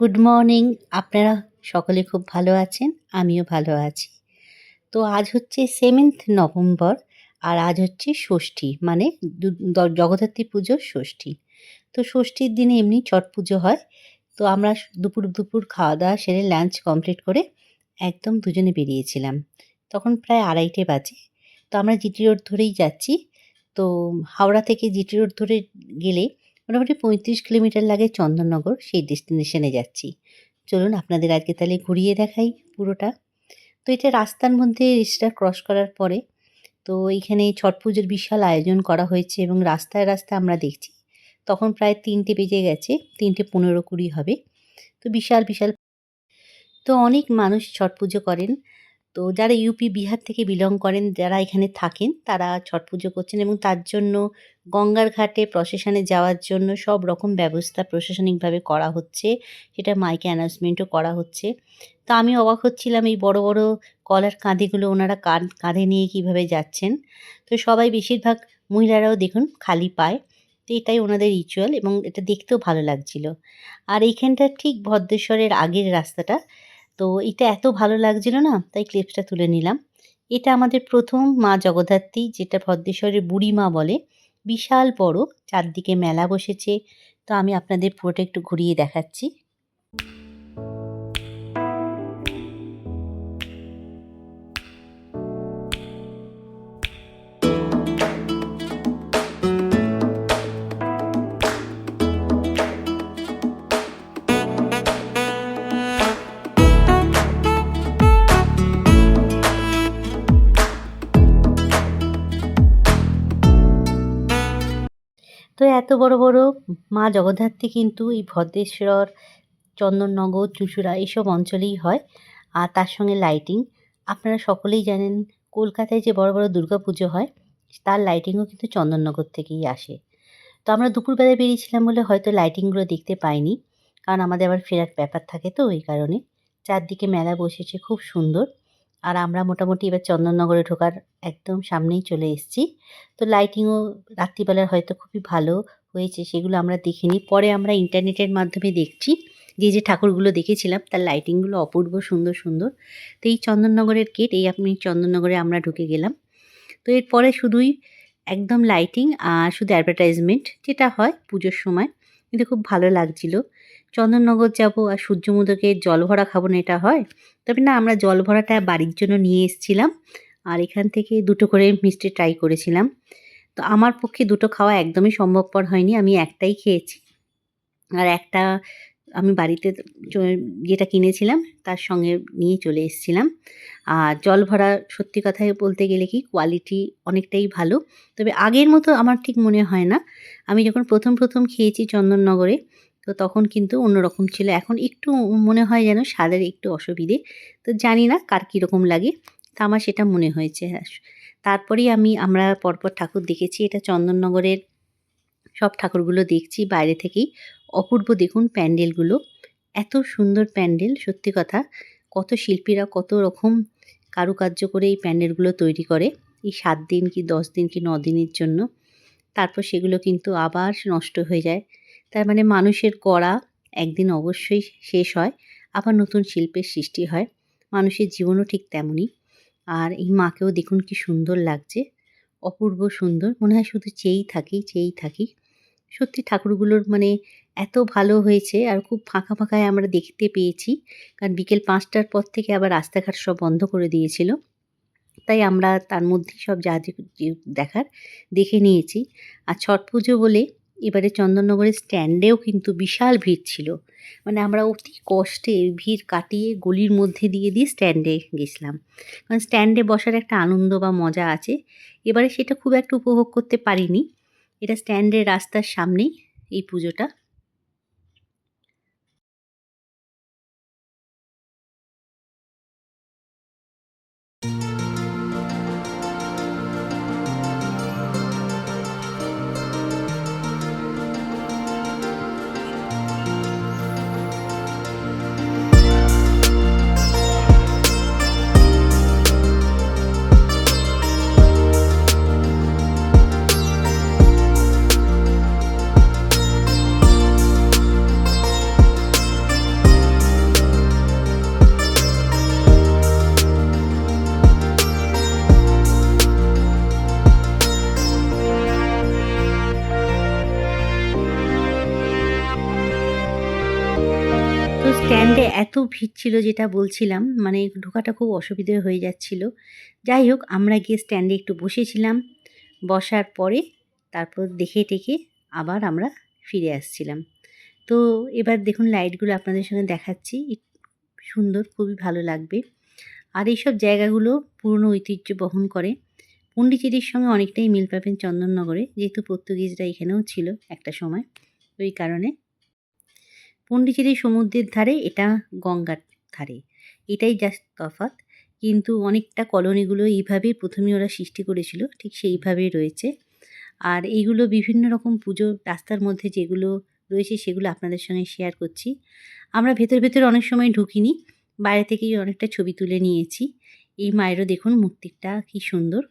Good morning আপনারা সকলে খুব ভালো আছেন? আমিও ভালো আছি। তো আজ হচ্ছে সেভেন্থ নভেম্বর আর আজ হচ্ছে ষষ্ঠী মানে জগদ্ধাত্রী পুজোর ষষ্ঠী। তো ষষ্ঠীর দিনে এমনি ছট পুজো হয়। তো আমরা দুপুর দুপুর খাওয়া দাওয়া সেরে লাঞ্চ কমপ্লিট করে একদম দুজনে বেরিয়েছিলাম। তখন প্রায় আড়াইটে বাজে। তো আমরা জিটি রোড ধরেই যাচ্ছি। তো হাওড়া থেকে জিটি রোড ধরে গেলে মোটামুটি পঁয়ত্রিশ কিলোমিটার লাগে চন্দননগর, সেই ডেস্টিনেশনে যাচ্ছি। চলুন আপনাদের আজকে তাহলে ঘুরিয়ে দেখাই পুরোটা। তো এটা রাস্তার মধ্যে রেসটা ক্রস করার পরে, তো এইখানে ছট পুজোর বিশাল আয়োজন করা হয়েছে এবং রাস্তায় রাস্তায় আমরা দেখছি, তখন প্রায় তিনটে বেজে গেছে, তিনটে পনেরো কুড়ি হবে। তো বিশাল বিশাল তো অনেক মানুষ ছট পুজো করেন। তো যারা ইউপি বিহার থেকে বিলং করেন, যারা এখানে থাকেন, তারা ছট পুজো করছেন এবং তার জন্য গঙ্গার ঘাটে প্রসেশনে যাওয়ার জন্য সব রকম ব্যবস্থা প্রশাসনিকভাবে করা হচ্ছে। সেটা মাইকে অ্যানাউন্সমেন্টও করা হচ্ছে। তো আমি অবাক হচ্ছিলাম এই বড় বড় কলার কাঁধেগুলো ওনারা কাঁধ, কাঁধে নিয়ে কীভাবে যাচ্ছেন। তো সবাই বেশিরভাগ মহিলারাও দেখুন খালি পায়। তো এটাই ওনাদের রিচুয়াল এবং এটা দেখতেও ভালো লাগছিল। আর এইখানটা ঠিক ভদ্রেশ্বরের আগের রাস্তাটা। তো এটা এত ভালো লাগছিল না, তাই ক্লিপসটা তুলে নিলাম। এটা আমাদের প্রথম মা জগদ্ধাত্রী, যেটা ভদ্রেশ্বরের বুড়ি মা বলে। বিশাল বড়, চারদিকে মেলা বসেছে। তো আমি আপনাদের পুরোটা একটু ঘুরিয়ে দেখাচ্ছি। এত বড় বড় মা জগদ্ধাত্রী কিন্তু এই ভদ্রেশ্বর, চন্দননগর চুঁচুড়া এইসব অঞ্চলেই হয়। আর তার সঙ্গে লাইটিং আপনারা সকলেই জানেন কলকাতায় যে বড় বড় পুজো হয়, তার লাইটিংও কিন্তু চন্দননগর থেকেই আসে। তো আমরা দুপুরবেলায় বেরিয়েছিলাম বলে হয়তো লাইটিংগুলো দেখতে পাইনি, কারণ আমাদের আবার ফেরার ব্যাপার থাকে তো ওই কারণে। চারদিকে মেলা বসেছে, খুব সুন্দর। আর আমরা মোটামুটি এবার চন্দননগরে ঢোকার একদম সামনেই চলে এসেছি। তো লাইটিংও রাত্রিবেলার হয়তো খুবই ভালো হয়েছে, সেগুলো আমরা দেখিনি। পরে আমরা ইন্টারনেটের মাধ্যমে দেখছি। যে যে ঠাকুরগুলো দেখেছিলাম, তার লাইটিংগুলো অপূর্ব সুন্দর সুন্দর। তো এই চন্দননগরের গেট এই আপনি চন্দননগরে আমরা ঢুকে গেলাম। তো এরপরে শুধুই একদম লাইটিং আর শুধু অ্যাডভার্টাইজমেন্ট যেটা হয় পুজোর সময়। কিন্তু খুব ভালো লাগছিল। চন্দননগর যাব আর সূর্যমুদকের জল ভরা খাব না, এটা হয়। তবে না, আমরা জল ভরাটা বাড়ির জন্য নিয়ে এসেছিলাম আর এখান থেকে দুটো করে মিষ্টি ট্রাই করেছিলাম। তো আমার পক্ষে দুটো খাওয়া একদমই সম্ভবপর হয়নি, আমি একটাই খেয়েছি। আর একটা আমি বাড়িতে যেটা কিনেছিলাম তার সঙ্গে নিয়ে চলে এসেছিলাম। আর জল ভরা সত্যি কথায় বলতে গেলে কি কোয়ালিটি অনেকটাই ভালো। তবে আগের মতো আমার ঠিক মনে হয় না। আমি যখন প্রথম প্রথম খেয়েছি চন্দননগরে তো তখন কিন্তু অন্যরকম ছিল। এখন একটু মনে হয় যেন স্বাদের একটু অসুবিধে। তো জানি না কার কীরকম লাগে। তা আমার সেটা মনে হয়েছে। তারপরেই আমি, আমরা পরপর ঠাকুর দেখেছি। এটা চন্দননগরের সব ঠাকুরগুলো দেখছি। বাইরে থেকেই অপূর্ব দেখুন প্যান্ডেলগুলো। এত সুন্দর প্যান্ডেল, সত্যি কথা। কত শিল্পীরা কত রকম কারুকার্য করে এই প্যান্ডেলগুলো তৈরি করে। এই সাত দিন কি দশ দিন কি ন দিনের জন্য। তারপর সেগুলো কিন্তু আবার নষ্ট হয়ে যায়। তার মানে মানুষের করা একদিন অবশ্যই শেষ হয়, আবার নতুন শিল্পের সৃষ্টি হয়। মানুষের জীবনও ঠিক তেমনই। আর এই মাকেও দেখুন কি সুন্দর লাগছে। অপূর্ব সুন্দর। মনে হয় শুধু চেয়েই থাকি চেয়েই থাকি। সত্যি ঠাকুরগুলোর মানে এত ভালো হয়েছে আর খুব ফাঁকা ফাঁকায় আমরা দেখতে পেয়েছি। কারণ বিকেল পাঁচটার পর থেকে আবার রাস্তাঘাট সব বন্ধ করে দিয়েছিল। তাই আমরা তার মধ্যেই সব যা দেখার দেখে নিয়েছি। আর ছট পুজো বলে এবারে চন্দননগরের স্ট্যান্ডেও কিন্তু বিশাল ভিড় ছিল। মানে আমরা অতি কষ্টে ভিড় কাটিয়ে গলির মধ্যে দিয়ে দিয়ে স্ট্যান্ডে গেছিলাম। কারণ স্ট্যান্ডে বসার একটা আনন্দ বা মজা আছে। এবারে সেটা খুব একটা উপভোগ করতে পারিনি। এটা স্ট্যান্ডের রাস্তার সামনেই এই পুজোটা। এত ভিড় ছিল যেটা বলছিলাম মানে ঢোকাটা খুব অসুবিধে হয়ে যাচ্ছিল। যাই হোক, আমরা গিয়ে স্ট্যান্ডে একটু বসেছিলাম। বসার পরে তারপর দেখে টেকে আবার আমরা ফিরে আসছিলাম। তো এবার দেখুন লাইটগুলো আপনাদের সঙ্গে দেখাচ্ছি। সুন্দর, খুবই ভালো লাগবে। আর এইসব জায়গাগুলো পুরনো ঐতিহ্য বহন করে। পন্ডিচেরির সঙ্গে অনেকটাই মিল পাবেন চন্দননগরে, যেহেতু পর্তুগিজরা এখানেও ছিল একটা সময়। ওই কারণে পন্ডিচেরি সমুদ্রের ধারে এটা গঙ্গার ধারে। এটাই জাস্ট তফাৎ। কিন্তু অনেকটা কলোনিগুলো এইভাবেই প্রথমে ওরা সৃষ্টি করেছিল, ঠিক সেইভাবেই রয়েছে। আর এইগুলো বিভিন্ন রকম পুজো রাস্তার মধ্যে যেগুলো রয়েছে সেগুলো আপনাদের সঙ্গে শেয়ার করছি। আমরা ভেতর ভেতর অনেক সময় ঢুকিনি, বাইরে থেকেই অনেকটা ছবি তুলে নিয়েছি। এই মায়েরও দেখুন মূর্তিটা কি সুন্দর।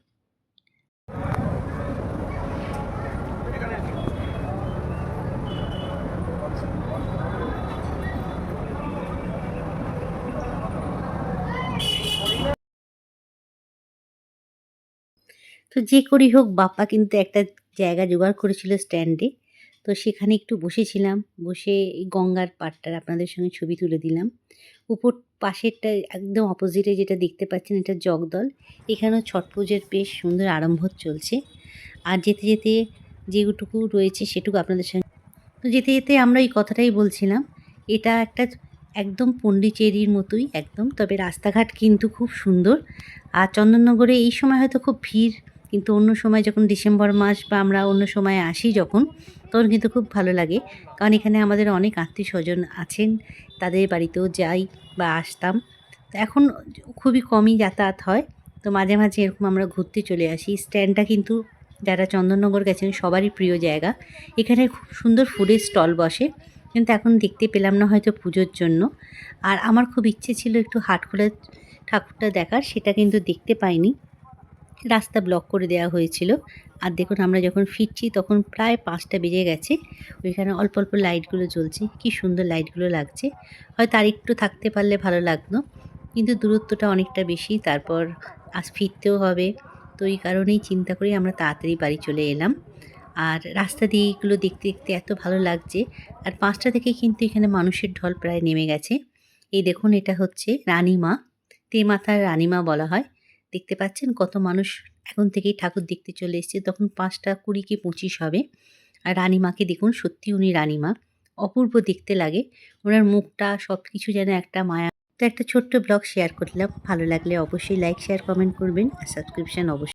তো যে করেই হোক, বাপ্পা কিন্তু একটা জায়গা জোগাড় করেছিল স্ট্যান্ডে। তো সেখানে একটু বসেছিলাম, বসে এই গঙ্গার পাড়টার আপনাদের সঙ্গে ছবি তুলে দিলাম। উপর পাশেরটা একদম অপোজিটে যেটা দেখতে পাচ্ছেন, এটা জগদল। এখানেও ছট পুজোর বেশ সুন্দর আরম্ভ চলছে। আর যেতে যেতে যেটুকু রয়েছে সেটুকু আপনাদের সঙ্গে তো যেতে যেতে আমরা এই কথাটাই বলছিলাম, এটা একটা একদম পন্ডিচেরির মতোই একদম, তবে রাস্তাঘাট কিন্তু খুব সুন্দর। আর চন্দননগরে এই সময় হয়তো খুব ভিড় কিন্তু অন্য সময় যখন ডিসেম্বর মাস বা আমরা অন্য সময় আসি যখন, তখন কিন্তু খুব ভালো লাগে। কারণ এখানে আমাদের অনেক আত্মীয় স্বজন আছেন, তাদের বাড়িতেও যাই বা আসতাম। এখন খুবই কমই যাতায়াত হয়। তো মাঝে মাঝে এরকম আমরা ঘুরতে চলে আসি। স্ট্যান্ডটা কিন্তু যারা চন্দননগর গেছেন সবারই প্রিয় জায়গা। এখানে খুব সুন্দর ফুডের স্টল বসে। কিন্তু এখন দেখতে পেলাম না হয়তো পুজোর জন্য। আর আমার খুব ইচ্ছে ছিল একটু হাটখোলা ঠাকুরটা দেখার, সেটা কিন্তু দেখতে পাইনি। রাস্তা ব্লক করে দেওয়া হয়েছিল। আর দেখুন আমরা যখন ফিরছি তখন প্রায় পাঁচটা বেজে গেছে। ওইখানে অল্প অল্প লাইটগুলো জ্বলছে। কি সুন্দর লাইটগুলো লাগছে। হয়তো আর একটু থাকতে পারলে ভালো লাগতো। কিন্তু দূরত্বটা অনেকটা বেশি। তারপর আজ ফিরতেও হবে। তো এই কারণেই চিন্তা করে আমরা তাড়াতাড়ি বাড়ি চলে এলাম। আর রাস্তা দিয়ে এগুলো দেখতে দেখতে এত ভালো লাগছে। আর পাঁচটা থেকে কিন্তু এখানে মানুষের ঢল প্রায় নেমে গেছে। এই দেখুন এটা হচ্ছে রানীমা। তেমাথার রানীমা বলা হয়। দেখতে পাচ্ছেন কত মানুষ এখন থেকেই ঠাকুর দেখতে চলে এসছে। তখন পাঁচটা কুড়ি কি পঁচিশ হবে। আর রানীমাকে দেখুন, সত্যি উনি রানীমা। অপূর্ব দেখতে লাগে। ওনার মুখটা সব কিছু যেন একটা মায়া। তো একটা ছোট্ট ব্লগ শেয়ার করলাম। ভালো লাগলে অবশ্যই লাইক শেয়ার কমেন্ট করবেন। আর সাবস্ক্রিপশান অবশ্যই